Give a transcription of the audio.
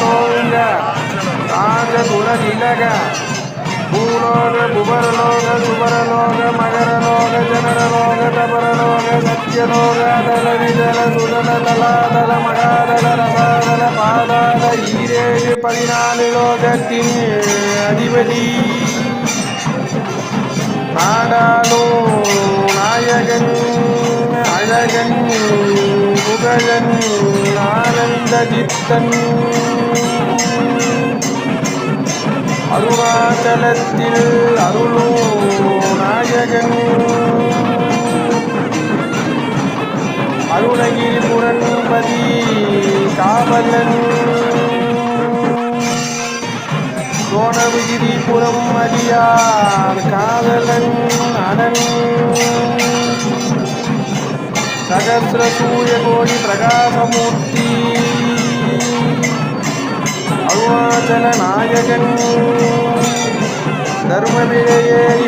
తోయిల రాజపుర జిలగ భూలోక భువరలోక సువరలోక మగరలోక జనరలోక తపరలోక సత్యలోక దళ విదల సుదల దళాదళ మగాదళ రసాదళ పాదాల ఈరేడు పదినాలుగో గతిని అధిపతి. నాడాలు నాయకని అழகని ஆனந்தன் ஆனந்தஜித்தன். அருணாச்சலத்தில் அருளூ நாயகன் அருணகிரி புரண்பதி காவலன் சோழகிரிபுரம் அடியார் காதலன் அனன். అగద్ర సూర్యకోటి ప్రకాశమూర్తి అరుణాచల నాయకను ధర్మ విజయేరి